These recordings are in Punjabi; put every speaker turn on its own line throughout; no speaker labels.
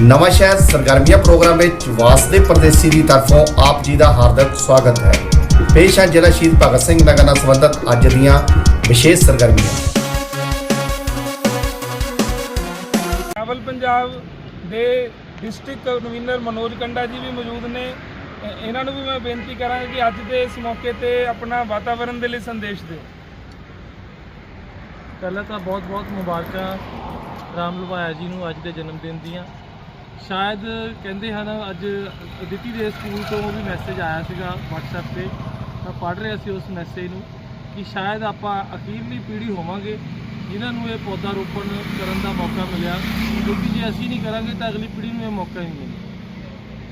ਨਵਾਂ ਸ਼ਹਿਰ ਸਰਗਰਮੀਆਂ ਪ੍ਰੋਗਰਾਮ ਵਿੱਚ ਵਾਸਦੇ ਪਰਦੇਸੀ ਦੀ ਤਰਫੋਂ ਆਪ ਜੀ ਦਾ ਹਾਰਦਿਕ ਸਵਾਗਤ ਹੈ। ਪੇਸ਼ ਹੈ ਜ਼ਿਲ੍ਹਾ ਸ਼ਹੀਦ ਭਗਤ ਸਿੰਘ ਨਗਰ ਨਾਲ ਸੰਬੰਧਿਤ ਅੱਜ ਦੀਆਂ ਵਿਸ਼ੇਸ਼ ਸਰਗਰਮੀਆਂ।
ਟਰੈਵਲ ਪੰਜਾਬ ਦੇ ਡਿਸਟ੍ਰਿਕਟ ਕਨਵੀਨਰ ਮਨੋਜ ਕੰਡਾ ਜੀ ਵੀ ਮੌਜੂਦ ਨੇ। ਇਹਨਾਂ ਨੂੰ ਵੀ ਮੈਂ ਬੇਨਤੀ ਕਰਾਂਗਾ ਕਿ ਅੱਜ ਦੇ ਇਸ ਮੌਕੇ ਤੇ ਆਪਣਾ ਵਾਤਾਵਰਣ ਦੇ ਲਈ ਸੰਦੇਸ਼ ਦਿਓ।
ਪਹਿਲਾਂ ਤਾਂ ਬਹੁਤ ਬਹੁਤ ਮੁਬਾਰਕਾਂ ਰਾਮ ਲਵਾਇਆ ਜੀ ਨੂੰ ਅੱਜ ਦੇ ਜਨਮ ਦਿਨ ਦੀਆਂ। ਸ਼ਾਇਦ ਕਹਿੰਦੇ ਹਨ, ਅੱਜ ਅਦਿਤੀ ਦੇ ਸਕੂਲ ਤੋਂ ਵੀ ਮੈਸੇਜ ਆਇਆ ਸੀਗਾ WhatsApp ਤੇ। ਮੈਂ ਪੜ੍ਹ ਰਿਹਾ ਸੀ ਉਸ ਮੈਸੇਜ ਨੂੰ ਕਿ ਸ਼ਾਇਦ ਆਪਾਂ ਅਖੀਰਲੀ ਪੀੜ੍ਹੀ ਹੋਵਾਂਗੇ, ਜਿਨ੍ਹਾਂ ਨੂੰ ਇਹ ਪੌਦਾ ਰੋਪਣ ਕਰਨ ਦਾ ਮੌਕਾ ਮਿਲਿਆ। ਕਿਉਂਕਿ ਜੇ ਅਸੀਂ ਨਹੀਂ ਕਰਾਂਗੇ ਤਾਂ ਅਗਲੀ ਪੀੜ੍ਹੀ ਨੂੰ ਇਹ ਮੌਕਾ ਨਹੀਂ ਮਿਲੇਗਾ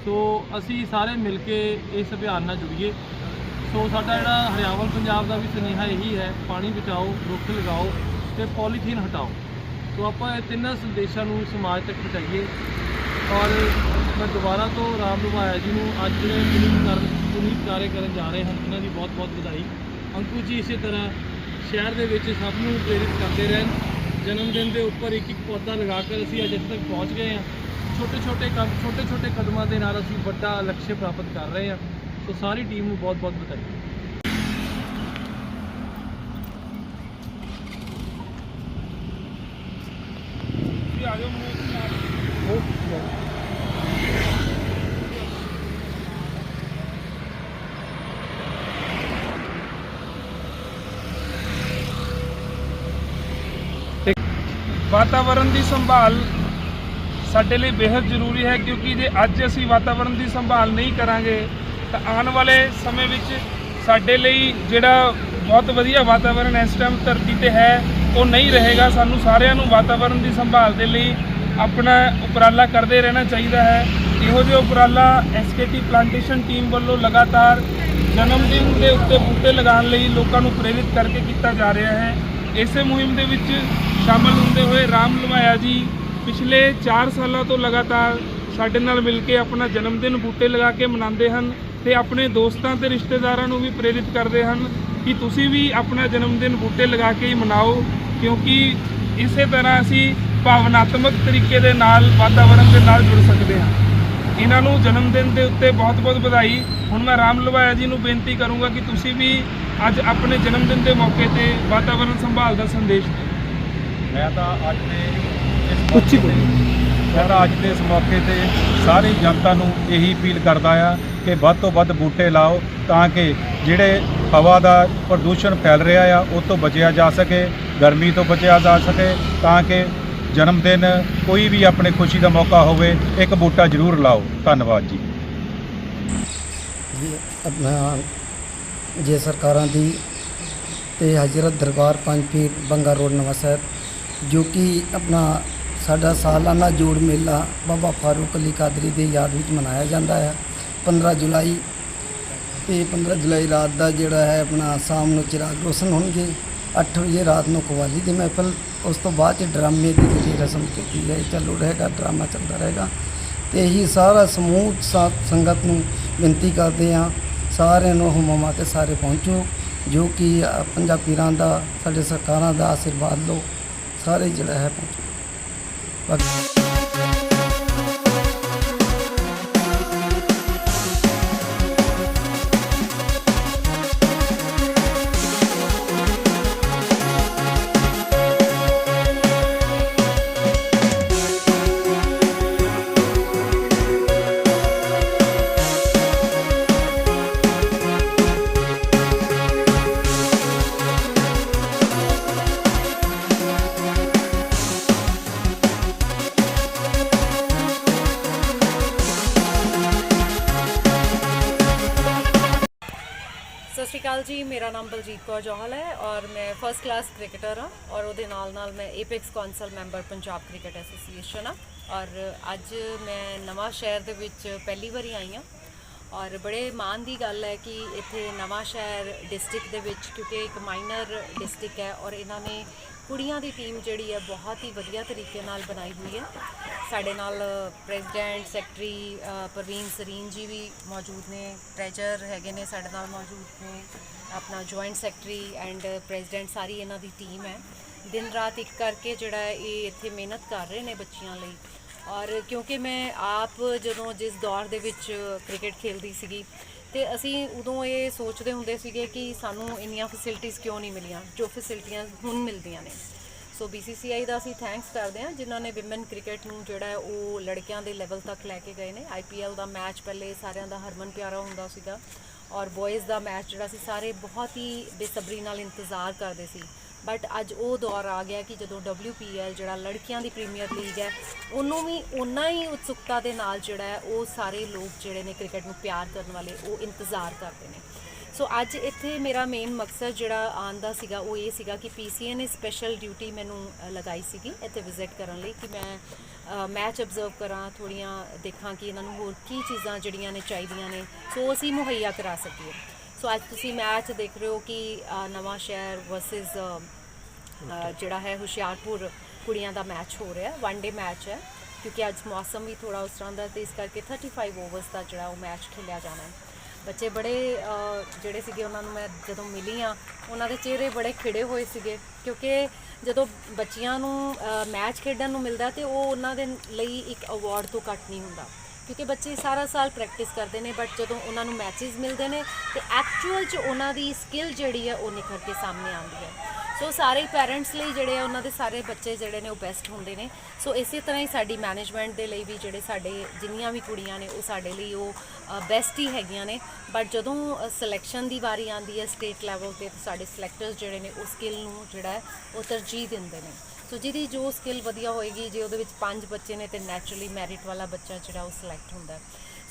ਸੋ ਅਸੀਂ ਸਾਰੇ ਮਿਲ ਕੇ ਇਸ ਅਭਿਆਨ ਨਾਲ ਜੁੜੀਏ। ਸੋ ਸਾਡਾ ਜਿਹੜਾ ਹਰਿਆਵਲ ਪੰਜਾਬ ਦਾ ਵੀ ਸੁਨੇਹਾ ਇਹੀ ਹੈ, ਪਾਣੀ ਬਚਾਓ, ਰੁੱਖ ਲਗਾਓ ਤੇ ਪੋਲੀਥੀਨ ਹਟਾਓ। ਸੋ ਆਪਾਂ ਇਹ ਤਿੰਨਾਂ ਸੰਦੇਸ਼ਾਂ ਨੂੰ ਸਮਾਜ ਤੱਕ ਪਹੁੰਚਾਈਏ। ਔਰ ਮੈਂ ਦੁਬਾਰਾ ਤੋਂ ਰਾਮ ਲੁਭਾਇਆ ਜੀ ਨੂੰ ਅੱਜ ਜਿਹੜੇ ਪੁਨੀਤ ਕਰਨ ਪੁਨੀਤ ਕਾਰੇ ਕਰਨ ਜਾ ਰਹੇ ਹਨ ਇਹਨਾਂ ਦੀ ਬਹੁਤ ਬਹੁਤ ਵਧਾਈ। ਅੰਕੂ ਜੀ, ਇਸੇ ਤਰ੍ਹਾਂ ਸ਼ਹਿਰ ਦੇ ਵਿੱਚ ਸਭ ਨੂੰ ਪ੍ਰੇਰਿਤ ਕਰਦੇ ਰਹਿਣ। ਜਨਮ ਦਿਨ ਦੇ ਉੱਪਰ ਇੱਕ ਇੱਕ ਪੌਦਾ ਲਗਾ ਕੇ ਅਸੀਂ ਅੱਜ ਇੱਥੇ ਤੱਕ ਪਹੁੰਚ ਗਏ ਹਾਂ। ਛੋਟੇ ਛੋਟੇ ਕੰਮ ਛੋਟੇ ਛੋਟੇ ਕਦਮਾਂ ਦੇ ਨਾਲ ਅਸੀਂ ਵੱਡਾ ਲਕਸ਼ਯ ਪ੍ਰਾਪਤ ਕਰ ਰਹੇ ਹਾਂ। ਸੋ ਸਾਰੀ ਟੀਮ ਨੂੰ ਬਹੁਤ ਬਹੁਤ ਵਧਾਈ।
ਆ ਜਾਓ ਮਨੋਜ ਜੀ ਨਾਲ ਵਾਤਾਵਰਣ ਦੀ ਸੰਭਾਲ ਸਾਡੇ ਲਈ ਬੇहद ਜ਼ਰੂਰੀ ਹੈ ਕਿਉਂਕਿ ਜੇ ਅੱਜ ਅਸੀਂ ਵਾਤਾਵਰਣ ਦੀ ਸੰਭਾਲ ਨਹੀਂ ਕਰਾਂਗੇ, ਤਾਂ ਆਉਣ ਵਾਲੇ ਸਮੇਂ ਵਿੱਚ ਸਾਡੇ ਲਈ ਜਿਹੜਾ ਬਹੁਤ ਵਧੀਆ ਵਾਤਾਵਰਣ ਇਸ ਟਾਈਮ ਧਰਤੀ ਤੇ ਹੈ, ਉਹ ਨਹੀਂ ਰਹੇਗਾ। ਸਾਨੂੰ ਸਾਰਿਆਂ ਨੂੰ ਵਾਤਾਵਰਣ ਦੀ ਸੰਭਾਲ ਦੇ ਲਈ ਆਪਣਾ ਉਪਰਾਲਾ ਕਰਦੇ ਰਹਿਣਾ ਚਾਹੀਦਾ ਹੈ। ਇਹੋ ਜਿਹਾ ਉਪਰਾਲਾ ਐਸਕੇਟੀ ਪਲਾਂਟੇਸ਼ਨ ਟੀਮ ਵੱਲੋਂ ਲਗਾਤਾਰ ਜਨਮ ਦਿਨ ਦੇ ਉੱਤੇ ਬੂਟੇ ਲਗਾਉਣ ਲਈ ਲੋਕਾਂ ਨੂੰ ਪ੍ਰੇਰਿਤ ਕਰਕੇ ਕੀਤਾ ਜਾ ਰਿਹਾ ਹੈ। ਇਸੇ ਮੁਹਿੰਮ ਦੇ ਵਿੱਚ ਸ਼ਾਮਲ ਹੁੰਦੇ ਹੋਏ ਰਾਮ ਲਵਾਇਆ ਜੀ, ਪਿਛਲੇ 4 ਸਾਲਾਂ ਤੋਂ ਲਗਾਤਾਰ ਸਾਡੇ ਨਾਲ ਮਿਲ ਕੇ ਆਪਣਾ ਜਨਮ ਦਿਨ ਬੂਟੇ ਲਗਾ ਕੇ ਮਨਾਉਂਦੇ ਹਨ ਤੇ ਆਪਣੇ ਦੋਸਤਾਂ ਤੇ ਰਿਸ਼ਤੇਦਾਰਾਂ ਨੂੰ ਵੀ ਪ੍ਰੇਰਿਤ ਕਰਦੇ ਹਨ ਕਿ ਤੁਸੀਂ ਵੀ ਆਪਣਾ ਜਨਮ ਦਿਨ ਬੂਟੇ ਲਗਾ ਕੇ ਹੀ ਮਨਾਓ, ਕਿਉਂਕਿ ਇਸੇ ਤਰ੍ਹਾਂ ਅਸੀਂ ਭਾਵਨਾਤਮਕ ਤਰੀਕੇ ਦੇ ਨਾਲ ਵਾਤਾਵਰਣ ਦੇ ਨਾਲ ਜੁੜ ਸਕਦੇ ਹਾਂ। ਇਹਨਾਂ ਨੂੰ ਜਨਮ ਦਿਨ ਦੇ ਉੱਤੇ ਬਹੁਤ-ਬਹੁਤ ਵਧਾਈ। ਹੁਣ ਮੈਂ ਰਾਮ ਲਵਾਇਆ ਜੀ ਨੂੰ ਬੇਨਤੀ ਕਰੂੰਗਾ ਕਿ ਤੁਸੀਂ ਵੀ ਅੱਜ ਆਪਣੇ ਜਨਮ ਦਿਨ ਦੇ ਮੌਕੇ ਤੇ ਵਾਤਾਵਰਣ ਸੰਭਾਲ ਦਾ ਸੰਦੇਸ਼ ਦਿਓ।
ਮੈਂ ਤਾਂ ਅੱਜ ਦੇ ਇਸ ਮੌਕੇ ਤੇ ਮੈਂ ਤਾਂ ਅੱਜ ਦੇ ਇਸ ਮੌਕੇ ਤੇ ਸਾਰੀ ਜਨਤਾ ਨੂੰ ਇਹੀ ਅਪੀਲ ਕਰਦਾ ਆ ਕਿ ਵੱਧ ਤੋਂ ਵੱਧ ਬੂਟੇ ਲਾਓ ਤਾਂ ਕਿ ਜਿਹੜੇ ਹਵਾ ਦਾ ਪ੍ਰਦੂਸ਼ਣ ਫੈਲ ਰਿਹਾ ਆ ਉਹ ਤੋਂ ਬਚਿਆ ਜਾ ਸਕੇ ਗਰਮੀ ਤੋਂ ਬਚਿਆ ਜਾ ਸਕੇ ਤਾਂ ਕਿ ਜਨਮ ਦਿਨ ਕੋਈ ਵੀ ਆਪਣੇ ਖੁਸ਼ੀ ਦਾ ਮੌਕਾ ਹੋਵੇ ਇੱਕ ਬੂਟਾ ਜ਼ਰੂਰ ਲਾਓ। ਧੰਨਵਾਦ ਜੀ।
ਜੀ ਆਪਣਾ ਜੇ ਸਰਕਾਰਾਂ ਦੀ ਤੇ ਹਜ਼ਰਤ ਦਰਬਾਰ ਪੰਜ ਪੀਰ ਬੰਗਾ ਰੋਡ ਨਵਾਂ ਸ਼ਹਿਰ ਜੋ ਕਿ ਆਪਣਾ ਸਾਡਾ ਸਾਲਾਨਾ ਜੋੜ ਮੇਲਾ ਬਾਬਾ ਫਾਰੂਕ ਅਲੀ ਕਾਦਰੀ ਦੇ ਯਾਦ ਵਿੱਚ ਮਨਾਇਆ ਜਾਂਦਾ ਹੈ। 15 ਜੁਲਾਈ ਤੇ 15 ਜੁਲਾਈ ਰਾਤ ਦਾ ਜਿਹੜਾ ਹੈ ਆਪਣਾ ਸ਼ਾਮ ਨੂੰ ਚਿਰਾਗ ਰੋਸ਼ਨ ਹੋਣਗੇ। 8 ਵਜੇ ਰਾਤ ਨੂੰ ਕਵਾਲੀ ਦੀ ਮਹਿਫਲ ਉਸ ਤੋਂ ਬਾਅਦ ਚ ਡਰਾਮੇ ਦੀ ਜਿਹੜੀ ਰਸਮ ਕੀਤੀ ਹੈ ਚੱਲੂ ਰਹੇਗਾ ਡਰਾਮਾ ਚੱਲਦਾ ਰਹੇਗਾ। ਤੇ ਇਹੀ ਸਾਰਾ ਸਮੂਹ ਸਾਧ ਸੰਗਤ ਨੂੰ ਬੇਨਤੀ ਕਰਦੇ ਹਾਂ ਸਾਰਿਆਂ ਨੂੰ ਹਮਾਮਾ ਕੇ ਸਾਰੇ ਪਹੁੰਚੋ ਜੋ ਕਿ ਅ, ਪੀਰਾਂ ਦਾ ਸਾਡੇ ਸਰਕਾਰਾਂ ਦਾ ਆਸ਼ੀਰਵਾਦ ਲਓ। ਸਾਰੇ ਜਿਹੜਾ ਹੈ ਬਾਕੀ
ਸਤਿ ਸ਼੍ਰੀ ਅਕਾਲ ਜੀ, ਮੇਰਾ ਨਾਮ ਬਲਜੀਤ ਕੌਰ ਜੋਹਲ ਹੈ ਔਰ ਮੈਂ ਫਰਸਟ ਕਲਾਸ ਕ੍ਰਿਕਟਰ ਹਾਂ ਔਰ ਉਹਦੇ ਨਾਲ ਨਾਲ ਮੈਂ apex council member Punjab cricket association ਹਾਂ ਔਰ ਅੱਜ ਮੈਂ ਨਵਾਂ ਸ਼ਹਿਰ ਦੇ ਵਿੱਚ ਪਹਿਲੀ ਵਾਰੀ ਆਈ ਹਾਂ ਔਰ ਬੜੇ ਮਾਣ ਦੀ ਗੱਲ ਹੈ ਕਿ ਇੱਥੇ ਨਵਾਂ ਸ਼ਹਿਰ ਡਿਸਟ੍ਰਿਕਟ ਦੇ ਵਿੱਚ ਕਿਉਂਕਿ ਇੱਕ ਮਾਈਨਰ ਡਿਸਟ੍ਰਿਕਟ ਹੈ ਔਰ ਇਹਨਾਂ ਨੇ ਕੁੜੀਆਂ ਦੀ ਟੀਮ ਜਿਹੜੀ ਹੈ ਬਹੁਤ ਹੀ ਵਧੀਆ ਤਰੀਕੇ ਨਾਲ ਬਣਾਈ ਹੋਈ ਹੈ ਸਾਡੇ ਨਾਲ ਪ੍ਰੈਜ਼ੀਡੈਂਟ, ਸੈਕਟਰੀ ਪ੍ਰਵੀਨ ਸਰੀਨ ਜੀ ਵੀ ਮੌਜੂਦ ਨੇ ਟ੍ਰੈਜਰ ਹੈਗੇ ਨੇ ਸਾਡੇ ਨਾਲ ਮੌਜੂਦ ਨੇ, ਆਪਣਾ ਜੁਆਇੰਟ ਸੈਕਟਰੀ ਐਂਡ ਪ੍ਰੈਜ਼ੀਡੈਂਟ ਸਾਰੀ ਇਹਨਾਂ ਦੀ ਟੀਮ ਹੈ। ਦਿਨ ਰਾਤ ਇੱਕ ਕਰਕੇ ਜਿਹੜਾ ਇਹ ਇੱਥੇ ਮਿਹਨਤ ਕਰ ਰਹੇ ਨੇ ਬੱਚਿਆਂ ਲਈ। ਔਰ ਕਿਉਂਕਿ ਮੈਂ ਆਪ ਜਦੋਂ ਜਿਸ ਦੌਰ ਦੇ ਵਿੱਚ ਕ੍ਰਿਕਟ ਖੇਲਦੀ ਸੀਗੀ, ਤੇ ਅਸੀਂ ਉਦੋਂ ਇਹ ਸੋਚਦੇ ਹੁੰਦੇ ਸੀਗੇ ਕਿ ਸਾਨੂੰ ਇੰਨੀਆਂ ਫੈਸਿਲਿਟੀਆਂ ਕਿਉਂ ਨਹੀਂ ਮਿਲੀਆਂ, ਜੋ ਫੈਸਿਲਿਟੀਆਂ ਹੁਣ ਮਿਲਦੀਆਂ ਨੇ। ਸੋ BCCI ਦਾ ਅਸੀਂ ਥੈਂਕਸ ਕਰਦੇ ਹਾਂ, ਜਿਨ੍ਹਾਂ ਨੇ ਵਿਮਨ ਕ੍ਰਿਕਟ ਨੂੰ ਜਿਹੜਾ ਹੈ ਉਹ ਲੜਕਿਆਂ ਦੇ ਲੈਵਲ ਤੱਕ ਲੈ ਕੇ ਗਏ ਨੇ। IPL ਦਾ ਮੈਚ ਪਹਿਲੇ ਸਾਰਿਆਂ ਦਾ ਹਰਮਨ ਪਿਆਰਾ ਹੁੰਦਾ ਸੀਗਾ ਔਰ ਬॉयਜ਼ ਦਾ ਮੈਚ ਜਿਹੜਾ ਸੀ, ਸਾਰੇ ਬਹੁਤ ਹੀ ਬੇਸਬਰੀ ਨਾਲ ਇੰਤਜ਼ਾਰ ਕਰਦੇ ਸੀ। ਬਟ ਅੱਜ ਉਹ ਦੌਰ ਆ ਗਿਆ ਕਿ ਜਦੋਂ WPL ਜਿਹੜਾ ਲੜਕੀਆਂ ਦੀ ਪ੍ਰੀਮੀਅਰ ਲੀਗ ਹੈ, ਉਹਨੂੰ ਵੀ ਉਨਾ ਹੀ ਉਤਸੁਕਤਾ ਦੇ ਨਾਲ ਜਿਹੜਾ ਹੈ ਉਹ ਸਾਰੇ ਲੋਕ ਜਿਹੜੇ ਨੇ ਕ੍ਰਿਕਟ ਨੂੰ ਪਿਆਰ ਕਰਨ ਵਾਲੇ ਉਹ ਇੰਤਜ਼ਾਰ ਕਰਦੇ ਨੇ। ਸੋ ਅੱਜ ਇੱਥੇ ਮੇਰਾ ਮੇਨ ਮਕਸਦ ਜਿਹੜਾ ਆਉਣ ਦਾ ਸੀਗਾ ਉਹ ਇਹ ਸੀਗਾ ਕਿ ਪੀਸੀਏ ਨੇ ਸਪੈਸ਼ਲ ਡਿਊਟੀ ਮੈਨੂੰ ਲਗਾਈ ਸੀਗੀ ਇੱਥੇ ਵਿਜ਼ਿਟ ਕਰਨ ਲਈ ਕਿ ਮੈਂ ਮੈਚ ਅਬਜ਼ਰਵ ਕਰਾਂ ਥੋੜੀਆਂ ਦੇਖਾਂ ਕਿ ਇਹਨਾਂ ਨੂੰ ਹੋਰ ਕੀ ਚੀਜ਼ਾਂ ਜਿਹੜੀਆਂ ਨੇ ਚਾਹੀਦੀਆਂ ਨੇ ਸੋ ਅਸੀਂ ਮੁਹੱਈਆ ਕਰਾ ਸਕੀਏ। ਸੋ ਅੱਜ ਤੁਸੀਂ ਮੈਚ ਦੇਖ ਰਹੇ ਹੋ ਕਿ ਨਵਾਂ ਸ਼ਹਿਰ ਵਰਸਸ ਜਿਹੜਾ ਹੈ ਹੁਸ਼ਿਆਰਪੁਰ ਕੁੜੀਆਂ ਦਾ ਮੈਚ ਹੋ ਰਿਹਾ ਵਨ ਡੇ ਮੈਚ ਹੈ ਕਿਉਂਕਿ ਅੱਜ ਮੌਸਮ ਵੀ ਥੋੜਾ ਉਸ ਤਰ੍ਹਾਂ ਦਾ ਤੇ ਇਸ ਕਰਕੇ 35 ਓਵਰਸ ਦਾ ਜਿਹੜਾ ਉਹ ਮੈਚ ਖੇਲਿਆ ਜਾਣਾ ਹੈ। ਬੱਚੇ ਬੜੇ ਜਿਹੜੇ ਸੀਗੇ ਉਹਨਾਂ ਨੂੰ ਮੈਂ ਜਦੋਂ ਮਿਲੀ ਆ ਉਹਨਾਂ ਦੇ ਚਿਹਰੇ ਬੜੇ ਖਿੜੇ ਹੋਏ ਸੀਗੇ, ਕਿਉਂਕਿ ਜਦੋਂ ਬੱਚਿਆਂ ਨੂੰ ਮੈਚ ਖੇਡਣ ਨੂੰ ਮਿਲਦਾ ਤੇ ਉਹ ਉਹਨਾਂ ਦੇ ਲਈ ਇੱਕ ਅਵਾਰਡ ਤੋਂ ਘੱਟ ਨਹੀਂ ਹੁੰਦਾ। ਕਿਉਂਕਿ ਬੱਚੇ ਸਾਰਾ ਸਾਲ ਪ੍ਰੈਕਟਿਸ ਕਰਦੇ ਨੇ ਬਟ ਜਦੋਂ ਉਹਨਾਂ ਨੂੰ ਮੈਚਸ ਮਿਲਦੇ ਨੇ ਤੇ ਐਕਚੁਅਲ 'ਚ ਉਹਨਾਂ ਦੀ ਸਕਿੱਲ ਜਿਹੜੀ ਹੈ ਉਹ ਨਿਖਰ ਕੇ ਸਾਹਮਣੇ ਆਉਂਦੀ ਹੈ। ਸੋ ਸਾਰੇ ਪੈਰੈਂਟਸ ਲਈ ਜਿਹੜੇ ਆ, ਉਹਨਾਂ ਦੇ ਸਾਰੇ ਬੱਚੇ ਜਿਹੜੇ ਨੇ, ਉਹ ਬੈਸਟ ਹੁੰਦੇ ਨੇ। ਸੋ ਇਸੇ ਤਰ੍ਹਾਂ ਹੀ ਸਾਡੀ ਮੈਨੇਜਮੈਂਟ ਦੇ ਲਈ ਵੀ ਜਿਹੜੇ ਸਾਡੇ, ਜਿੰਨੀਆਂ ਵੀ ਕੁੜੀਆਂ ਨੇ, ਉਹ ਸਾਡੇ ਲਈ ਉਹ ਬੈਸਟ ਹੀ ਹੈਗੀਆਂ ਨੇ। ਬਟ ਜਦੋਂ ਸਿਲੈਕਸ਼ਨ ਦੀ ਵਾਰੀ ਆਉਂਦੀ ਹੈ ਸਟੇਟ ਲੈਵਲ ਤੇ, ਤਾਂ ਸਾਡੇ ਸਿਲੈਕਟਰਸ ਜਿਹੜੇ ਨੇ, ਉਹ ਸਕਿੱਲ ਨੂੰ ਜਿਹੜਾ ਉਹ ਤਰਜੀਹ ਦਿੰਦੇ ਨੇ। ਸੋ ਜਿਹਦੀ ਜੋ ਸਕਿੱਲ ਵਧੀਆ ਹੋਏਗੀ, ਜੇ ਉਹਦੇ ਵਿੱਚ ਪੰਜ ਬੱਚੇ ਨੇ, ਤੇ ਨੈਚੁਰਲੀ ਮੈਰਿਟ ਵਾਲਾ ਬੱਚਾ ਜਿਹੜਾ, ਉਹ ਸਿਲੈਕਟ ਹੁੰਦਾ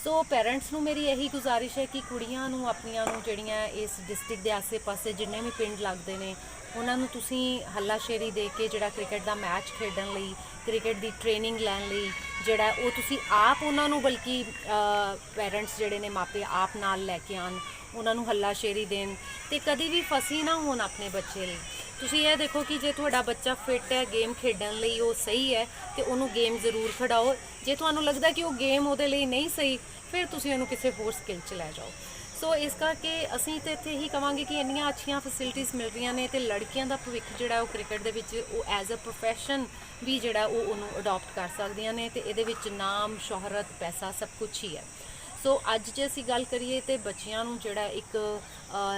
ਸੋ ਪੇਰੈਂਟਸ ਨੂੰ ਮੇਰੀ ਇਹੀ ਗੁਜ਼ਾਰਿਸ਼ ਹੈ ਕਿ ਕੁੜੀਆਂ ਨੂੰ, ਆਪਣੀਆਂ ਨੂੰ ਜਿਹੜੀਆਂ ਇਸ ਡਿਸਟ੍ਰਿਕਟ ਦੇ ਆਸੇ-ਪਾਸੇ ਜਿੰਨੇ ਵੀ ਪਿੰਡ ਲੱਗਦੇ ਨੇ ਉਹਨਾਂ ਨੂੰ ਤੁਸੀਂ ਹੱਲਾਸ਼ੇਰੀ ਦੇ ਕੇ ਜਿਹੜਾ ਕ੍ਰਿਕਟ ਦਾ ਮੈਚ ਖੇਡਣ ਲਈ, ਕ੍ਰਿਕਟ ਦੀ ਟ੍ਰੇਨਿੰਗ ਲੈਣ ਲਈ ਜਿਹੜਾ ਉਹ ਤੁਸੀਂ ਆਪ ਉਹਨਾਂ ਨੂੰ ਬਲਕਿ ਪੇਰੈਂਟਸ ਜਿਹੜੇ ਨੇ ਮਾਪੇ ਆਪ ਨਾਲ ਲੈ ਕੇ ਆਣ ਉਹਨਾਂ ਨੂੰ ਹੱਲਾਸ਼ੇਰੀ ਦੇਣ ਤੇ ਕਦੀ ਵੀ ਫਸੀ ਨਾ ਹੋਣ ਆਪਣੇ ਬੱਚੇ ਲਈ। ਤੁਸੀਂ ਇਹ ਦੇਖੋ ਕਿ ਜੇ ਤੁਹਾਡਾ ਬੱਚਾ ਫਿੱਟ ਹੈ ਗੇਮ ਖੇਡਣ ਲਈ ਉਹ ਸਹੀ ਹੈ ਤੇ ਉਹਨੂੰ ਗੇਮ ਜ਼ਰੂਰ ਖਿਡਾਓ। ਜੇ ਤੁਹਾਨੂੰ ਲੱਗਦਾ ਕਿ ਉਹ ਗੇਮ ਉਹਦੇ ਲਈ ਨਹੀਂ ਸਹੀ, ਫਿਰ ਤੁਸੀਂ ਉਹਨੂੰ ਕਿਸੇ ਹੋਰ ਸਕਿੱਲ 'ਚ ਲੈ ਜਾਓ। ਸੋ ਇਸ ਕਰਕੇ ਅਸੀਂ ਤੇ ਇੱਥੇ ਹੀ ਕਵਾਂਗੇ ਕਿ ਇੰਨੀਆਂ ਅੱਛੀਆਂ ਫੈਸਿਲਿਟੀਆਂ ਮਿਲ ਰਹੀਆਂ ਨੇ ਤੇ ਲੜਕੀਆਂ ਦਾ ਭਵਿੱਖ ਜਿਹੜਾ ਉਹ ਕ੍ਰਿਕਟ ਦੇ ਵਿੱਚ ਉਹ ਐਜ਼ ਅ ਪ੍ਰੋਫੈਸ਼ਨ ਵੀ ਜਿਹੜਾ ਉਹ ਉਹਨੂੰ ਅਡਾਪਟ ਕਰ ਸਕਦੀਆਂ ਨੇ ਤੇ ਇਹਦੇ ਵਿੱਚ ਨਾਮ, ਸ਼ੋਹਰਤ, ਪੈਸਾ ਸਭ ਕੁਝ ਹੀ ਹੈ। ਸੋ ਅੱਜ ਜੇ ਅਸੀਂ ਗੱਲ ਕਰੀਏ ਤੇ ਬੱਚਿਆਂ ਨੂੰ ਜਿਹੜਾ ਇੱਕ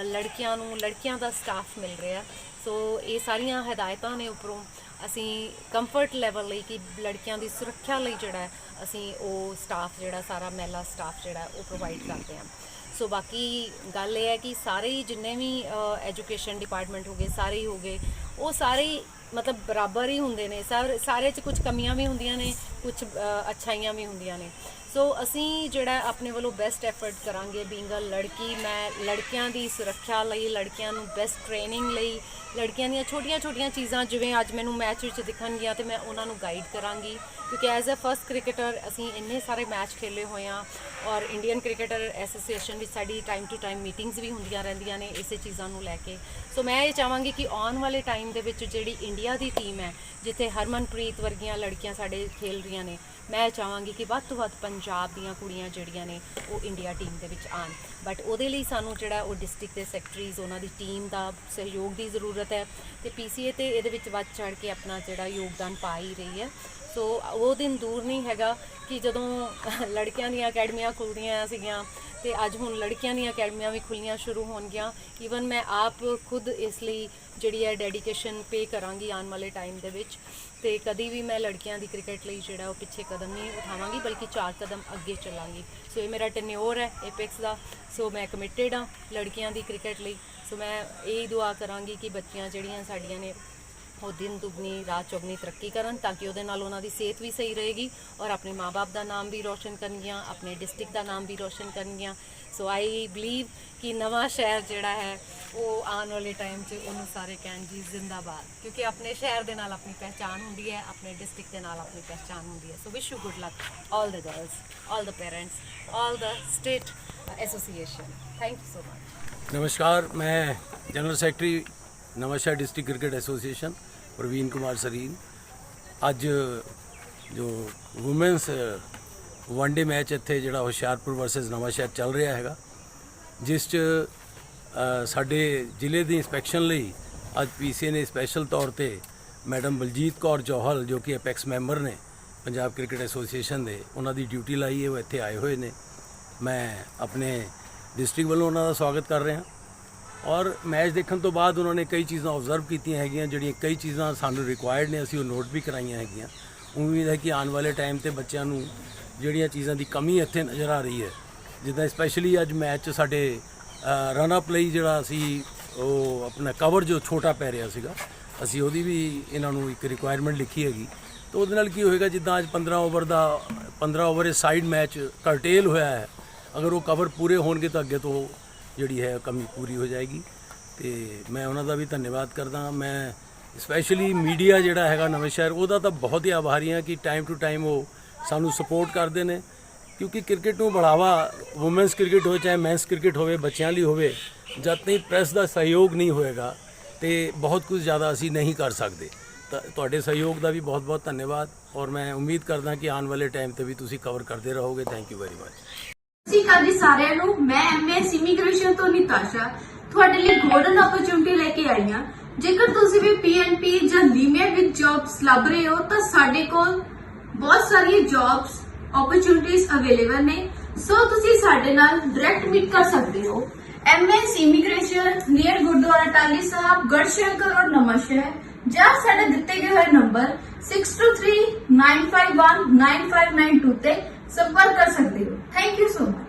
ਲੜਕੀਆਂ ਨੂੰ, ਲੜਕੀਆਂ ਦਾ ਸਟਾਫ ਮਿਲ ਰਿਹਾ ਸੋ ਇਹ ਸਾਰੀਆਂ ਹਦਾਇਤਾਂ ਨੇ ਉੱਪਰੋਂ ਅਸੀਂ ਕੰਫਰਟ ਲੈਵਲ ਲਈ ਕਿ ਲੜਕੀਆਂ ਦੀ ਸੁਰੱਖਿਆ ਲਈ ਜਿਹੜਾ ਅਸੀਂ ਉਹ ਸਟਾਫ ਜਿਹੜਾ ਸਾਰਾ ਮਹਿਲਾ ਸਟਾਫ ਜਿਹੜਾ ਉਹ ਪ੍ਰੋਵਾਈਡ ਕਰਦੇ ਹਾਂ। ਸੋ ਬਾਕੀ ਗੱਲ ਇਹ ਹੈ ਕਿ ਸਾਰੇ ਹੀ ਜਿੰਨੇ ਵੀ ਐਜੂਕੇਸ਼ਨ ਡਿਪਾਰਟਮੈਂਟ ਹੋ ਗਏ, ਸਾਰੇ ਹੀ ਹੋ ਗਏ ਉਹ ਸਾਰੇ ਮਤਲਬ ਬਰਾਬਰ ਹੀ ਹੁੰਦੇ ਨੇ, ਸਾਰੇ ਸਾਰੇ 'ਚ ਕੁਝ ਕਮੀਆਂ ਵੀ ਹੁੰਦੀਆਂ ਨੇ ਕੁਝ ਅੱਛਾਈਆਂ ਵੀ ਹੁੰਦੀਆਂ ਨੇ। ਸੋ ਅਸੀਂ ਜਿਹੜਾ ਆਪਣੇ ਵੱਲੋਂ ਬੈਸਟ ਐਫਰਟ ਕਰਾਂਗੇ ਬੀਂਗ ਅ ਲੜਕੀ, ਮੈਂ ਲੜਕਿਆਂ ਦੀ ਸੁਰੱਖਿਆ ਲਈ, ਲੜਕੀਆਂ ਨੂੰ ਬੈਸਟ ਟ੍ਰੇਨਿੰਗ ਲਈ, ਲੜਕੀਆਂ ਦੀਆਂ ਛੋਟੀਆਂ-ਛੋਟੀਆਂ ਚੀਜ਼ਾਂ ਜਿਵੇਂ ਅੱਜ ਮੈਨੂੰ ਮੈਚ ਵਿੱਚ ਦਿਖਣਗੀਆਂ ਤੇ ਮੈਂ ਉਹਨਾਂ ਨੂੰ ਗਾਈਡ ਕਰਾਂਗੀ। ਕਿਉਂਕਿ ਐਜ਼ ਅ ਫਰਸਟ ਕ੍ਰਿਕਟਰ ਅਸੀਂ ਇੰਨੇ ਸਾਰੇ ਮੈਚ ਖੇਲੇ ਹੋਏ ਆ ਔਰ ਇੰਡੀਅਨ ਕ੍ਰਿਕਟਰ ਐਸੋਸੀਏਸ਼ਨ ਵਿੱਚ ਸਾਡੀ ਟਾਈਮ ਟੂ ਟਾਈਮ ਮੀਟਿੰਗਸ ਵੀ ਹੁੰਦੀਆਂ ਰਹਿੰਦੀਆਂ ਨੇ ਇਸੇ ਚੀਜ਼ਾਂ ਨੂੰ ਲੈ ਕੇ। ਸੋ ਮੈਂ ਇਹ ਚਾਹਾਂਗੀ ਕਿ ਆਉਣ ਵਾਲੇ ਟਾਈਮ ਦੇ ਵਿੱਚ ਜਿਹੜੀ ਇੰਡੀਆ ਦੀ ਟੀਮ ਹੈ, ਜਿੱਥੇ ਹਰਮਨਪ੍ਰੀਤ ਵਰਗੀਆਂ ਲੜਕੀਆਂ ਸਾਡੇ ਖੇਲ ਰਹੀਆਂ ਨੇ, ਮੈਂ ਚਾਹਾਂਗੀ ਕਿ ਵੱਧ ਤੋਂ ਵੱਧ ਪੰਜਾਬ ਦੀਆਂ ਕੁੜੀਆਂ ਜਿਹੜੀਆਂ ਨੇ, ਉਹ ਇੰਡੀਆ ਟੀਮ ਦੇ ਵਿੱਚ ਆਣ ਬਟ ਉਹਦੇ ਲਈ ਸਾਨੂੰ ਜਿਹੜਾ ਉਹ ਡਿਸਟ੍ਰਿਕਟ ਦੇ ਸੈਕਟਰੀਜ਼ ਉਹਨਾਂ ਦੀ ਟੀਮ ਦਾ ਸਹਿਯੋਗ ਦੀ ਜ਼ਰੂਰਤ ਹੈ। ਤੇ ਪੀਸੀਏ ਤੇ ਇਹਦੇ ਵਿੱਚ ਵੱਧ ਚੜ ਕੇ ਆਪਣਾ ਜਿਹੜਾ ਯੋਗਦਾਨ ਪਾ ਹੀ ਰਹੀ ਹੈ। ਸੋ ਉਹ ਦਿਨ ਦੂਰ ਨਹੀਂ ਹੈਗਾ ਕਿ ਜਦੋਂ ਲੜਕਿਆਂ ਦੀਆਂ ਅਕੈਡਮੀਆਂ ਖੁੱਲਦੀਆਂ ਸੀਗੀਆਂ ਤੇ ਅੱਜ ਹੁਣ ਲੜਕੀਆਂ ਦੀਆਂ ਅਕੈਡਮੀਆਂ ਵੀ ਖੁੱਲੀਆਂ ਸ਼ੁਰੂ ਹੋਣਗੀਆਂ। ਈਵਨ ਮੈਂ ਆਪ ਖੁਦ ਇਸ ਲਈ ਜਿਹੜੀ ਹੈ ਡੈਡੀਕੇਸ਼ਨ ਪੇ ਕਰਾਂਗੀ ਆਉਣ ਵਾਲੇ ਟਾਈਮ ਦੇ ਵਿੱਚ ਤੇ ਕਦੀ ਵੀ ਮੈਂ ਲੜਕੀਆਂ ਦੀ ਕ੍ਰਿਕਟ ਲਈ ਜਿਹੜਾ ਉਹ ਪਿੱਛੇ ਕਦਮ ਨਹੀਂ ਉਠਾਵਾਂਗੀ, ਬਲਕਿ ਚਾਰ ਕਦਮ ਅੱਗੇ ਚੱਲਾਂਗੀ। ਸੋ ਇਹ ਮੇਰਾ ਟੈਨਿਓਰ ਹੈ 에ਪੈਕਸ ਦਾ, ਸੋ ਮੈਂ ਕਮਿਟਿਡ ਹਾਂ ਲੜਕੀਆਂ ਦੀ ਕ੍ਰਿਕਟ ਲਈ। ਸੋ ਮੈਂ ਇਹ ਦੁਆ ਕਰਾਂਗੀ ਕਿ ਬੱਚੀਆਂ ਜਿਹੜੀਆਂ ਸਾਡੀਆਂ ਨੇ ਉਹ ਦਿਨ ਦੁਗਣੀ, ਰਾਤ ਚੌਗਣੀ ਤਰੱਕੀ ਕਰਨ ਤਾਂ ਕਿ ਉਹਦੇ ਨਾਲ ਉਹਨਾਂ ਦੀ ਸਿਹਤ ਵੀ ਸਹੀ ਰਹੇਗੀ ਔਰ ਆਪਣੇ ਮਾਪੇ ਦਾ ਨਾਮ ਵੀ ਰੋਸ਼ਨ ਕਰਨਗੀਆਂ, ਆਪਣੇ ਡਿਸਟ੍ਰਿਕਟ ਦਾ ਨਾਮ ਵੀ ਰੋਸ਼ਨ ਕਰਨਗੀਆਂ। ਸੋ ਆਈ ਬਲੀਵ ਕਿ ਨਵਾਂ ਸ਼ਹਿਰ ਜਿਹੜਾ ਹੈ, ਉਹ ਆਉਣ ਵਾਲੇ ਟਾਈਮ 'ਚ ਉਹਨੂੰ ਸਾਰੇ ਕਹਿਣ ਜੀ, ਜ਼ਿੰਦਾਬਾਦ। ਕਿਉਂਕਿ ਆਪਣੇ ਸ਼ਹਿਰ ਦੇ ਨਾਲ ਆਪਣੀ ਪਛਾਣ ਹੁੰਦੀ ਹੈ, ਆਪਣੇ ਡਿਸਟ੍ਰਿਕਟ ਦੇ ਨਾਲ ਆਪਣੀ ਪਛਾਣ ਹੁੰਦੀ ਹੈ। So wish you good luck all the girls all the parents all the state association thank you so much
ਨਮਸਕਾਰ ਮੈਂ ਜਨਰਲ ਸੈਕਟਰੀ ਨਵਾਂ district cricket association Parveen Kumar Sareen, ਅੱਜ ਜੋ ਔਮਨਸ ਵਨਡੇ ਮੈਚ ਇੱਥੇ ਜਿਹੜਾ ਹੁਸ਼ਿਆਰਪੁਰ ਵਰਸਸ ਨਵਾਂਸ਼ਹਿਰ ਚੱਲ ਰਿਹਾ ਹੈਗਾ, ਜਿਸ 'ਚ ਸਾਡੇ ਜ਼ਿਲ੍ਹੇ ਦੀ ਇਨਸਪੈਕਸ਼ਨ ਲਈ ਅੱਜ ਪੀਸੀਏ ਨੇ ਸਪੈਸ਼ਲ ਤੌਰ ਤੇ ਮੈਡਮ ਬਲਜੀਤ ਕੌਰ ਜੋਹਲ ਜੋ ਕਿ ਅਪੈਕਸ ਮੈਂਬਰ ਨੇ ਪੰਜਾਬ ਕ੍ਰਿਕਟ ਐਸੋਸੀਏਸ਼ਨ ਦੇ, ਉਹਨਾਂ ਦੀ ਡਿਊਟੀ ਲਈ ਹੈ, ਉਹ ਇੱਥੇ ਆਏ ਹੋਏ ਨੇ। ਮੈਂ ਆਪਣੇ ਡਿਸਟ੍ਰਿਕਟ ਵੱਲੋਂ ਉਹਨਾਂ ਦਾ ਸਵਾਗਤ ਕਰ ਰਿਹਾ। ਔਰ ਮੈਚ ਦੇਖਣ ਤੋਂ ਬਾਅਦ ਉਹਨਾਂ ਨੇ ਕਈ ਚੀਜ਼ਾਂ ਆਬਜ਼ਰਵ ਕੀਤੀਆਂ ਹੈਗੀਆਂ, ਜਿਹੜੀਆਂ ਕਈ ਚੀਜ਼ਾਂ ਸਾਨੂੰ ਰਿਕੁਆਇਰਡ ਨੇ, ਅਸੀਂ ਉਹ ਨੋਟ ਵੀ ਕਰਾਈਆਂ ਹੈਗੀਆਂ। ਉਮੀਦ ਹੈ ਕਿ ਆਉਣ ਵਾਲੇ ਟਾਈਮ ਤੇ ਬੱਚਿਆਂ ਨੂੰ ਜਿਹੜੀਆਂ ਚੀਜ਼ਾਂ ਦੀ ਕਮੀ ਇੱਥੇ ਨਜ਼ਰ ਆ ਰਹੀ ਹੈ, ਜਿੱਦਾਂ ਸਪੈਸ਼ਲੀ ਅੱਜ ਮੈਚ 'ਚ ਸਾਡੇ ਰਨ ਅਪ ਲਈ ਜਿਹੜਾ ਅਸੀਂ ਉਹ ਆਪਣਾ ਕਵਰ ਜੋ ਛੋਟਾ ਪੈ ਰਿਹਾ ਸੀਗਾ, ਅਸੀਂ ਉਹਦੀ ਵੀ ਇਹਨਾਂ ਨੂੰ ਇੱਕ ਰਿਕੁਆਇਰਮੈਂਟ ਲਿਖੀ ਹੈਗੀ। ਤਾਂ ਉਹਦੇ ਨਾਲ ਕੀ ਹੋਏਗਾ, ਜਿੱਦਾਂ ਅੱਜ 15 ਓਵਰ ਦਾ 15 ਓਵਰ ਇਹ ਸਾਈਡ ਮੈਚ ਕਰਟੇਲ ਹੋਇਆ ਹੈ, ਅਗਰ ਉਹ ਕਵਰ ਪੂਰੇ ਹੋਣਗੇ ਤਾਂ ਅੱਗੇ ਤੋਂ ਜਿਹੜੀ ਹੈ ਕਮੀ ਪੂਰੀ ਹੋ ਜਾਏਗੀ। ਤੇ ਮੈਂ ਉਹਨਾਂ ਦਾ ਵੀ ਧੰਨਵਾਦ ਕਰਦਾ ਮੈਂ ਸਪੈਸ਼ਲੀ ਮੀਡੀਆ ਜਿਹੜਾ ਹੈਗਾ ਨਵੇਂ ਸ਼ਹਿਰ, ਉਹਦਾ ਤਾਂ ਬਹੁਤ ਹੀ ਆਭਾਰੀ ਹਾਂ ਕਿ ਟਾਈਮ ਟੂ ਟਾਈਮ ਉਹ ਸਾਨੂੰ ਸਪੋਰਟ ਕਰਦੇ ਨੇ। ਕਿਉਂਕਿ ਕ੍ਰਿਕਟ ਨੂੰ ਬੜਾਵਾ ਔਮਨਸ ਕ੍ਰਿਕਟ ਹੋਵੇ, ਚਾਹੇ ਮੈਨਸ ਕ੍ਰਿਕਟ ਹੋਵੇ, ਬੱਚਿਆਂ ਲਈ ਹੋਵੇ, ਜਦ ਤੱਕ ਪ੍ਰੈਸ ਦਾ ਸਹਿਯੋਗ ਨਹੀਂ ਹੋਏਗਾ, ਤੇ ਬਹੁਤ ਕੁਝ ਜ਼ਿਆਦਾ ਅਸੀਂ ਨਹੀਂ ਕਰ ਸਕਦੇ। ਤਾਂ ਤੁਹਾਡੇ ਸਹਿਯੋਗ ਦਾ ਵੀ ਬਹੁਤ-ਬਹੁਤ ਧੰਨਵਾਦ, ਔਰ ਮੈਂ ਉਮੀਦ ਕਰਦਾ ਕਿ ਆਉਣ ਵਾਲੇ ਟਾਈਮ ਤੇ ਵੀ ਤੁਸੀਂ ਕਵਰ ਕਰਦੇ ਰਹੋਗੇ। ਥੈਂਕ ਯੂ ਵੈਰੀ ਮਚ
ਸਤਿ ਸ਼੍ਰੀ ਜੀ ਸਾਰਿਆਂ ਨੂੰ ਮੈਂ ਐਮਐਸ ਇਮੀਗ੍ਰੇਸ਼ਨ ਤੋਂ ਨਿਤਾਸ਼ਾ, ਤੁਹਾਡੇ ਲਈ ਗੋਲਡਨ ਓਪਰਚੁਨਿਟੀ ਲੈ ਕੇ ਆਈ ਹਾਂ। ਜੇਕਰ ਤੁਸੀਂ ਵੀ ਪੀਐਨਪੀ ਜਾਂ ਲੀਮੇ ਵਿੱਚ ਜੌਬਸ ਲੱਭ ਰਹੇ ਹੋ, ਤਾਂ ਸਾਡੇ ਕੋਲ ਬਹੁਤ ਸਾਰੀਆਂ ਜੌਬਸ ਓਪਰਚੁਨਿਟੀਜ਼ ਅਵੇਲੇਬਲ ਨੇ। ਸੋ ਤੁਸੀਂ ਸਾਡੇ ਨਾਲ ਡਾਇਰੈਕਟ ਮੀਟ ਕਰ ਸਕਦੇ ਹੋ। M S immigration near Gurdwara Tahli Sahib, Garhshankar road Nawanshahr, ਜਾਂ ਸਾਡੇ ਦਿੱਤੇ ਗਏ ਹੋਏ ਨੰਬਰ 6239519592 ਤੇ ਸੰਪਰਕ ਕਰ ਸਕਦੇ ਹੋ। ਥੈਂਕ ਯੂ ਸੋ ਮਚ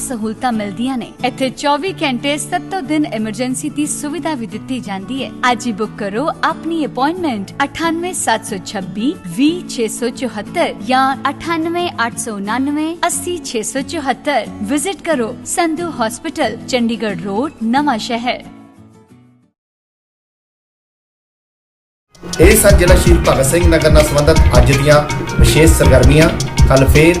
ਸਹੂਲਤਾਂ ਮਿਲਦੀਆਂ ਨੇ ਇੱਥੇ 24 ਘੰਟੇ 7 ਦਿਨ ਐਮਰਜੈਂਸੀ ਦੀ ਸੁਵਿਧਾ ਵੀ ਦਿੱਤੀ ਜਾਂਦੀ ਹੈ ਅੱਜ ਹੀ ਬੁੱਕ ਕਰੋ ਆਪਣੀ ਅਪਾਇੰਟਮੈਂਟ 98726 20674 ਜਾਂ 98899 80674 ਵਿਜ਼ਿਟ ਕਰੋ ਸੰਧੂ ਹਸਪੀਟਲ ਚੰਡੀਗੜ੍ਹ ਰੋਡ ਨਵਾਂ ਸ਼ਹਿਰ
ਇਹ ਸਨ ਜ਼ਿਲ੍ਹਾ ਸ਼ਹੀਦ ਭਗਤ ਸਿੰਘ ਨਗਰ ਨਾਲ ਸੰਬੰਧਿਤ ਅੱਜ ਦੀਆਂ ਵਿਸ਼ੇਸ਼ ਸਰਗਰਮੀਆਂ ਕੱਲ ਫੇਰ